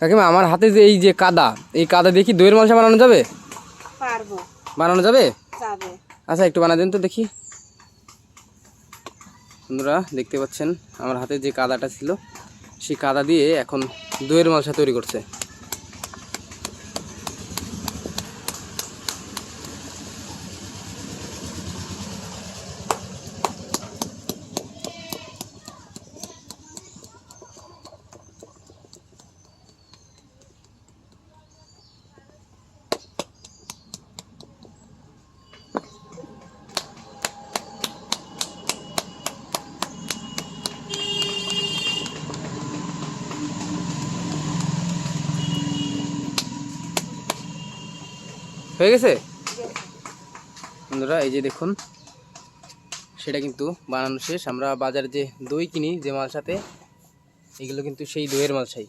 কাকিমা আমার হাতে যে এই যে কাদা এই কাদা দেখি দইয়ের মালসা বানানো যাবে? পারব। বানানো যাবে? যাবে। আচ্ছা একটু বানা দিন তো দেখি। বন্ধুরা দেখতে পাচ্ছেন আমার হাতে যে কাদাটা ছিল সেই কাদা দিয়ে এখন দইয়ের মালসা তৈরি করছে। হয়ে গেছে? বন্ধুরা, এই যে দেখুন, সেটা কিন্তু বানানো শেষ। আমরা বাজারে যে দই কিনি, যে মালসাতে এগুলো কিন্তু সেই দইয়ের মালসাই